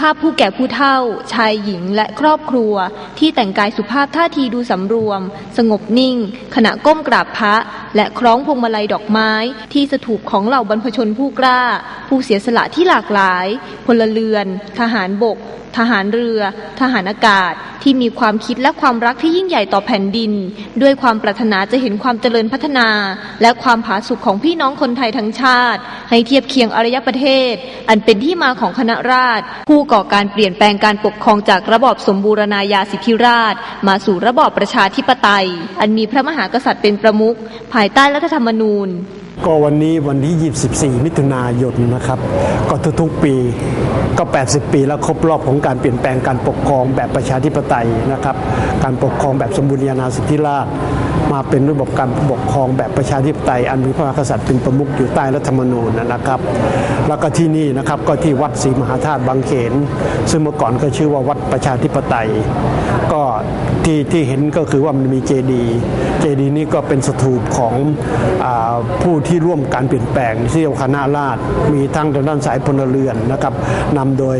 ภาพผู้แก่ผู้เฒ่า ชายหญิงและครอบครัว ที่แต่งกายสุภาพท่าทีดูสำรวม สงบนิ่ง ขณะก้มกราบพระ และคล้องพวงมาลัยดอกไม้ ที่สถูปของเหล่าบรรพชนผู้กล้า ผู้เสียสละที่หลากหลาย พลเรือน ทหารบก ทหารเรือ ทหารอากาศ ที่มีความคิดและความรักที่ยิ่งใหญ่ต่อแผ่นดิน ด้วยความปรารถนาจะเห็นความเจริญพัฒนา และความผาสุกของพี่น้องคนไทยทั้งชาติ ให้เทียบเคียงอารยประเทศ อันเป็นที่มาของคณะราษฎรผู้ก่อการเปลี่ยนแปลงการปกครองจากระบอบสมบูรณาญาสิทธิราช มาสู่ระบอบประชาธิปไตย อันมีพระมหากษัตริย์เป็นประมุขภายใต้รัฐธรรมนูญ ก็วันนี้วันที่ 24 มิถุนายนนะครับ ก็ทุกๆปีก็ 80 ปีแล้วครบรอบของการเปลี่ยนแปลงการปกครองแบบประชาธิปไตยนะครับ การปกครองแบบสมบูรณาญาสิทธิราชมาเป็นระบบการปกครองแบบประชาธิปไตย อันมีพระมหากษัตริย์เป็นประมุขอยู่ใต้รัฐธรรมนูญนะครับ แล้วก็ที่นี่นะครับก็ที่วัดศรีมหาธาตุบางเขน ซึ่งเมื่อก่อนก็ชื่อว่าวัดประชาธิปไตย ก็ ที่ที่เห็นก็คือว่ามันมีเจดีเจดีนี้ก็เป็นสถูปของอผู้ที่ร่วมการเปลี่ยนแปลงที่เรียกว่าคณะราษฎรมีทั้งทางด้านสายพลเรือนนะครับนำโดย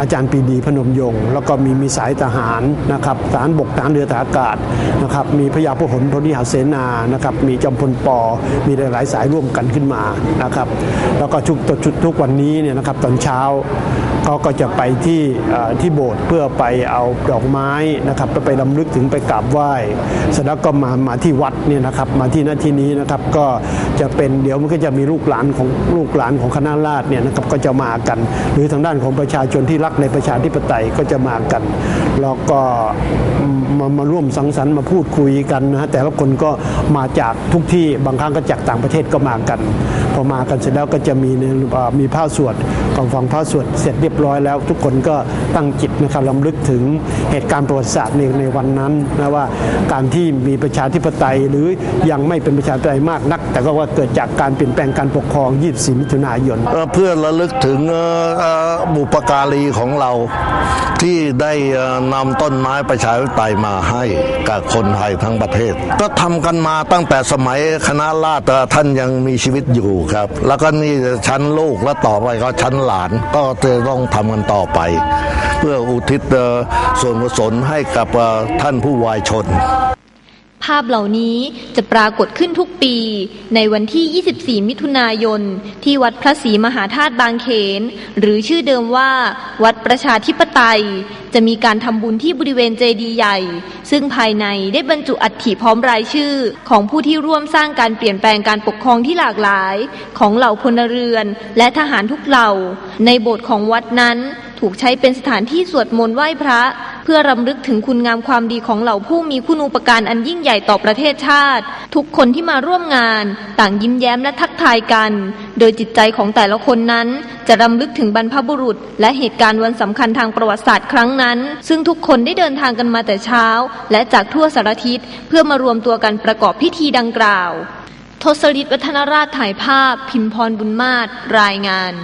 อาจารย์ปีดีพนมยงค์แล้วก็มีมีสายทหารนะครับทหารบกทหารเรือทหารอากาศนะครับมีพระยาพหลพลนิหารเสนานะครับมีจอมพลปอมีหลายๆสายร่วมกันขึ้นมานะครับแล้วก็ทุกทุกทุกวันนี้เนี่ยนะครับตอนเช้าเขาก็จะไปที่ที่โบสถ์เพื่อไปเอาดอกไม้นะครับไปลำลึกถึงไปกราบไหว้เสร็จแล้วก็มามาที่วัดเนี่ยนะครับมาที่หน้าที่นี้นะครับก็จะเป็นเดี๋ยวมันก็จะมีลูกหลานของลูกหลานของคณะราษฎรเนี่ยนะครับก็จะมากัน หรือทางด้านของประชาชนที่รักในประชาธิปไตยก็จะมากันแล้วก็มามาร่วมสังสรรค์มาพูดคุยกันนะฮะแต่ละคนก็มาจากทุกที่บางครั้งก็จากต่างประเทศก็มากัน พอมากันเสร็จแล้วก็จะมีมีผ้าสวดกอนฟังผ้าสวดเสร็จเรียบร้อยแล้ว ทุกคนก็ตั้งจิตนะครับลำลึกถึงเหตุการณ์ประวัติศาสตร์ในในวันนั้นนะว่าการที่มีประชาธิปไตยหรือยังไม่เป็นประชาธิปไตยมากนัก แต่ก็ว่าเกิดจากการเปลี่ยนแปลงการปกครอง 24 มิถุนายนเพื่อระลึกถึงบุปการีของของเราที่ได้นำต้นไม้ประชาธิปไตยมาให้กับคนไทยทั้งประเทศ ก็ทำกันมาตั้งแต่สมัยคณะราษฎรท่านยังมีชีวิตอยู่ครับ แล้วก็นี่ชั้นลูกแล้วต่อไปก็ชั้นหลานก็จะต้องทำกันต่อไป เพื่ออุทิศส่วนกุศลให้กับท่านผู้วายชนาพเหล่านี้จะปรากฏขึ้นทุกปี ในวันที่ 24 มิถุนายน ที่วัดพระศรีมหาธาตุบางเขน หรือชื่อเดิมว่า วัดประชาธิปไตย จะมีการทำบุญที่บริเวณเจดีย์ใหญ่ ซึ่งภายในได้บรรจุอัฐิพร้อมรายชื่อ ของผู้ที่ร่วมสร้างการเปลี่ยนแปลงการปกครองที่หลากหลาย ของเหล่าพลเรือน และทหารทุกเหล่า ในโบสถ์ของวัดนั้นถูกใช้เป็นสถานที่สวดมนต์ไหว้พระ พื่อรำลึกถึงคุณงามความดีของเหล่าผู้มีคุณูปการอันยิ่งใหญ่ต่อประเทศชาติ ทุกคนที่มาร่วมงาน ต่างยิ้มแย้มและทักทายกัน โดยจิตใจของแต่ละคนนั้น จะรำลึกถึงบรรพบุรุษ และเหตุการณ์วันสำคัญทางประวัติศาสตร์ครั้งนั้น ซึ่งทุกคนได้เดินทางกันมาแต่เช้า และจากทั่วสารทิศเพื่อมารวมตัวกันประกอบพิธีดังกล่าว ทศฤทธิ์วัฒนราชถ่ายภาพ พิมพรบุญมาศรายงาน